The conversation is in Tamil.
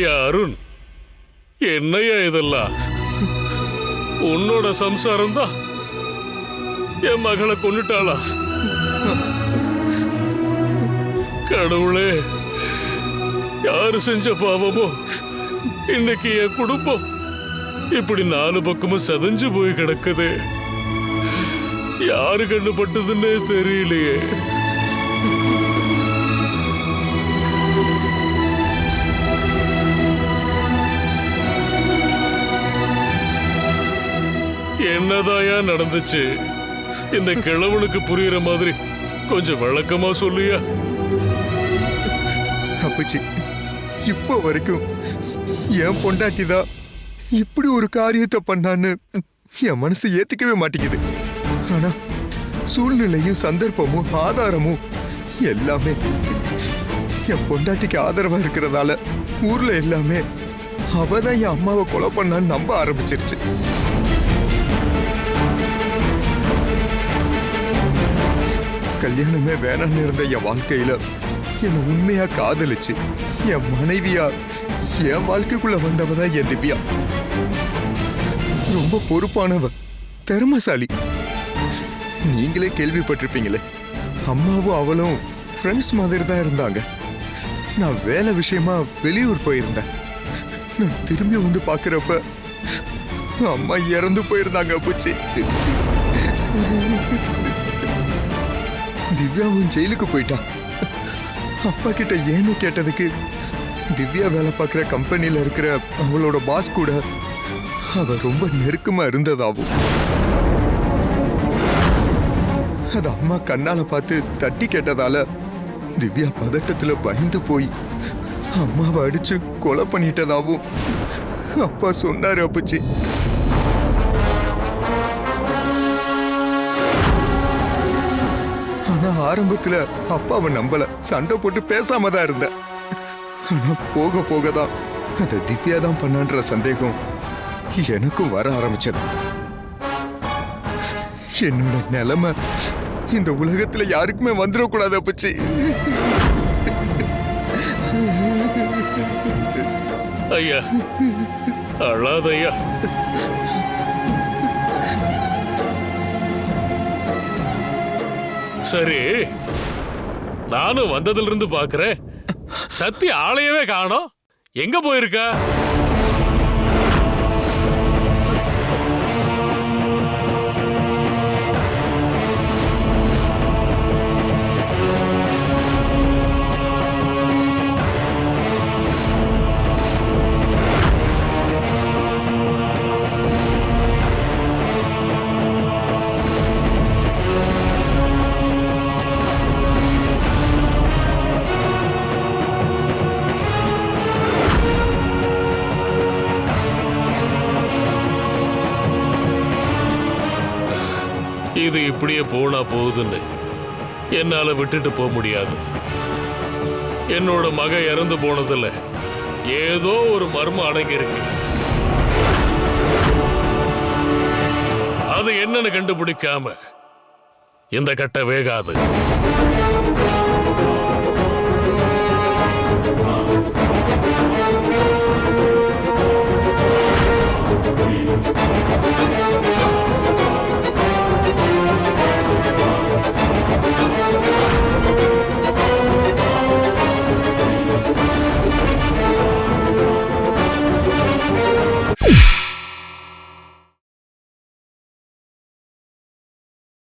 ஐயா அருண்? என்னையா இதெல்லாம்? உன்னோட சம்சாரம் தான் என் மகளை கொன்னுட்டாளா? கடவுளே யாரு செஞ்ச பாவமோ? இன்னைக்கு என் குடும்பம் இப்படி நாலு பக்கமும் செதஞ்சு போய் கிடக்குது. யாரு கண்டுபட்டதுன்னே தெரியலையே. என்னதாயா நடந்துச்சு? இந்த கிழவனுக்கு புரியுற மாதிரி கொஞ்சம் விளக்கமா சொல்லியா? அப்பச்சி இப்போ வரைக்கும் என் பொண்டாட்டி தான் இப்படி ஒரு காரியத்தை பண்ணான்னு என் மனசு ஏத்துக்கவே மாட்டேங்குது. ஆனா சூழ்நிலையும் சந்தர்ப்பமும் ஆதாரமும் எல்லாமே என் பொண்டாட்டிக்கு ஆதரவா இருக்கிறதால ஊர்ல எல்லாமே அவ தான் என் அம்மாவை கொலை பண்ணான்னு நம்ப ஆரம்பிச்சிருச்சு. கல்யாணமே வேணாம்னு இருந்த என் வாழ்க்கையில என்னை உண்மையா காதலிச்சு. என் மனைவியா என் வாழ்க்கைக்குள்ள வந்தவ தான் என் திவ்யா. ரொம்ப பொறுப்பானவ திறமசாலி. நீங்களே கேள்விப்பட்டிருப்பீங்களே அம்மாவும் அவளும் ஃப்ரெண்ட்ஸ் மாதிரி தான் இருந்தாங்க. நான் வேலை விஷயமா வெளியூர் போயிருந்தேன். நான் திரும்பி வந்து பார்க்குறப்ப அம்மா இறந்து போயிருந்தாங்க பூச்சி. திவ்யாவும் ஜெயிலுக்கு போயிட்டா அப்பா கிட்ட ஏன்னு கேட்டதுக்கு திவ்யா வேலை பார்க்குற கம்பெனியில் இருக்கிற அவளோட பாஸ் கூட அவ ரொம்ப நெருக்கமா இருந்ததாவும். அது அம்மா கண்ணால பார்த்து தட்டி கேட்டதால திவ்யா பதட்டத்துல பயந்து போய் அம்மாவை அடிச்சு கொலை பண்ணிட்டதாவும் அப்பா சொன்னாரு அப்பச்சி. ஆனா ஆரம்பத்துல அப்பாவை நம்பல. சண்டை போட்டு பேசாம தான் இருந்தேன் ஆனா போக போக தான் அதை திவ்யா தான் பண்ணான்ற சந்தேகம் எனக்கும் வர ஆரம்பிச்சது. என்னோட நிலைமை இந்த உலகத்துல யாருக்குமே வந்துடக்கூடாது அப்பச்சி. ஐயா அழாதையா சரி. நானும் வந்ததுல இருந்து பாக்குறேன். சத்தி ஆளையவே காணோம். எங்க போயிருக்கா? இது இப்படியே போனா போகுதுன்னு என்னால விட்டுட்டு போக முடியாது. என்னோட மக இறந்து போனதுல ஏதோ ஒரு மர்மம் அடங்கி இருக்கு அது என்னன்னு கண்டுபிடிக்காம இந்த கட்ட வேகாது.